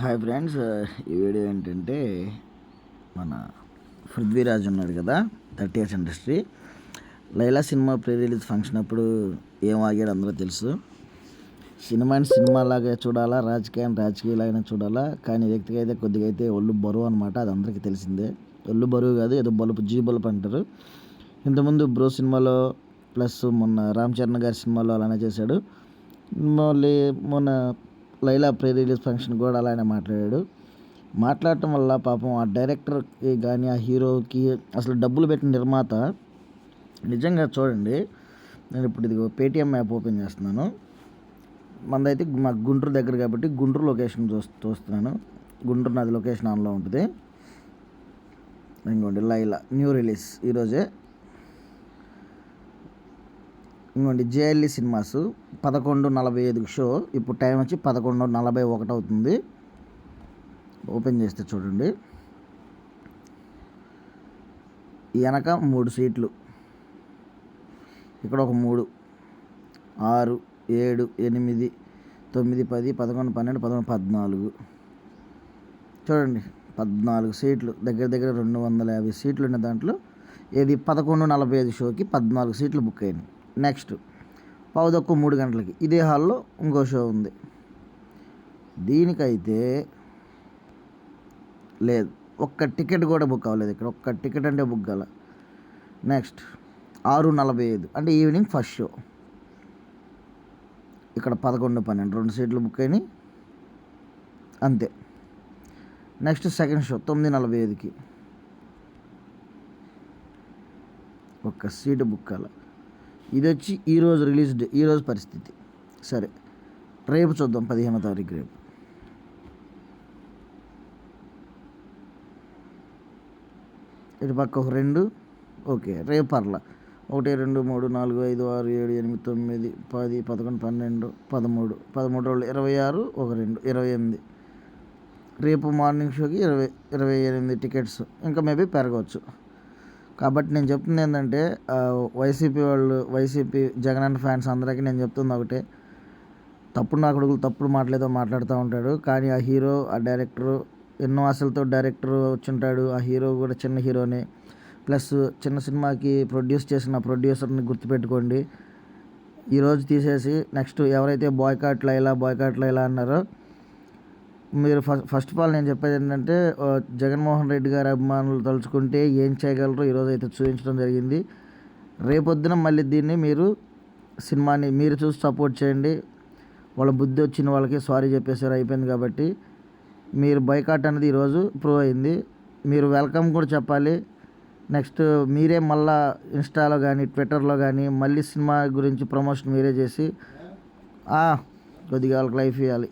Hi friends ఈ video ఏంటంటే మన పృథ్వీరాజ్ ఉన్నాడు కదా thirty years industry. Laila cinema pre release function అప్పుడు ఏం ఆగాడు అందరూ తెలుసు. సినిమాని సినిమాలాగా చూడాలా రాజకీయాన్ని రాజకీయాలైనా చూడాలా కానీ వ్యక్తికి అయితే కొద్దిగా అయితే ఒళ్ళు బరువు అనమాట అది అందరికీ తెలిసిందే. ఒళ్ళు బరువు కాదు ఏదో బలుపు జీ బలుపు అంటారు. ఇంతకుముందు బ్రో సినిమాలో ప్లస్ మొన్న రామ్ చరణ్ గారి సినిమాలో అలానే చేశాడు. మళ్ళీ మొన్న లైలా ప్రీ రిలీజ్ ఫంక్షన్ కూడా అలానే మాట్లాడాడు. మాట్లాడటం వల్ల పాపం ఆ డైరెక్టర్కి కానీ ఆ హీరోకి అసలు డబ్బులు పెట్టిన నిర్మాత నిజంగా చూడండి నేను ఇప్పుడు ఇది పేటిఎం యాప్ ఓపెన్ చేస్తున్నాను. మనదైతే మా గుంటూరు దగ్గర కాబట్టి గుంటూరు లొకేషన్ చూ చూస్తున్నాను. గుంటూరు నాది లొకేషన్ ఆన్లో ఉంటుంది. ఇంకోండి లైలా న్యూ రిలీజ్ ఈరోజే. ఇంకోండి జేఎల్ఈ సినిమాస్ పదకొండు నలభై ఐదుకి షో. ఇప్పుడు టైం వచ్చి పదకొండు నలభై ఒకటి అవుతుంది. ఓపెన్ చేస్తే చూడండి. వెనక మూడు సీట్లు. ఇక్కడ ఒక మూడు. ఆరు ఏడు ఎనిమిది తొమ్మిది పది పదకొండు పన్నెండు పదకొండు పద్నాలుగు. చూడండి పద్నాలుగు సీట్లు. దగ్గర దగ్గర రెండు వందల యాభై సీట్లు ఉన్న దాంట్లో ఇది పదకొండు నలభై ఐదు షోకి పద్నాలుగు సీట్లు బుక్ అయినాయి నెక్స్ట్. పావుదక్కు మూడు గంటలకి. ఇదే హాల్లో ఇంకో షో ఉంది. దీనికైతే లేదు. ఒక్క టికెట్ కూడా బుక్ అవ్వలేదు ఇక్కడ. ఒక్క టికెట్ అంటే బుక్ కాల. నెక్స్ట్. ఆరు నలభై ఐదు. అంటే ఈవినింగ్ ఫస్ట్ షో. ఇక్కడ పదకొండు పన్నెండు. రెండు సీట్లు బుక్ అయినాయి. అంతే. Next second show. తొమ్మిది నలభై ఐదుకి. ఒక్క సీటు బుక్ కాల. ఇది వచ్చి ఈరోజు రిలీజ్డ్ ఈరోజు పరిస్థితి. సరే రేపు చూద్దాం పదిహేనో తారీఖు రేపు. ఇటు పక్క ఒక రెండు ఓకే రేపు పర్లా. ఒకటి రెండు మూడు నాలుగు ఐదు ఆరు ఏడు ఎనిమిది తొమ్మిది పది పదకొండు పన్నెండు పదమూడు పదమూడు రోజులు ఇరవై ఆరు ఒక రెండు ఇరవై ఎనిమిది. రేపు మార్నింగ్ షోకి ఇరవై ఇరవై ఎనిమిది టికెట్స్. ఇంకా మేబీ పెరగవచ్చు. కాబట్టి నేను చెప్తుంది ఏంటంటే వైసీపీ వాళ్ళు వైసీపీ జగనన్న ఫ్యాన్స్ అందరికీ నేను చెప్తుంది ఒకటే. తప్పుడు నా కొడుకులు తప్పుడు మాటలేదో మాట్లాడుతూ ఉంటాడు. కానీ ఆ హీరో ఆ డైరెక్టరు ఎన్నో ఆశలతో డైరెక్టర్ వచ్చింటాడు. ఆ హీరో కూడా చిన్న హీరోనే. ప్లస్ చిన్న సినిమాకి ప్రొడ్యూస్ చేసిన ప్రొడ్యూసర్ని గుర్తుపెట్టుకోండి. ఈరోజు తీసేసి నెక్స్ట్ ఎవరైతే బాయ్కాట్లో ఇలా బాయ్కాట్లో ఇలా అన్నారో మీరు ఫస్ట్ ఫస్ట్ ఆఫ్ ఆల్ నేను చెప్పేది ఏంటంటే జగన్మోహన్ రెడ్డి గారి అభిమానులు తలుచుకుంటే ఏం చేయగలరో ఈరోజు అయితే చూపించడం జరిగింది. రేపొద్దున మళ్ళీ దీన్ని మీరు సినిమాని మీరు చూసి సపోర్ట్ చేయండి. వాళ్ళ బుద్ధి వచ్చిన వాళ్ళకి సారీ చెప్పేసారు అయిపోయింది కాబట్టి. మీరు బైకాట్ అనేది ఈరోజు ప్రూవ్ అయింది. మీరు వెల్కమ్ కూడా చెప్పాలి. నెక్స్ట్ మీరే మళ్ళా ఇన్స్టాలో కానీ ట్విట్టర్లో కానీ మళ్ళీ సినిమా గురించి ప్రమోషన్ మీరే చేసి కొద్దిగా వాళ్ళకి లైఫ్ ఇవ్వాలి.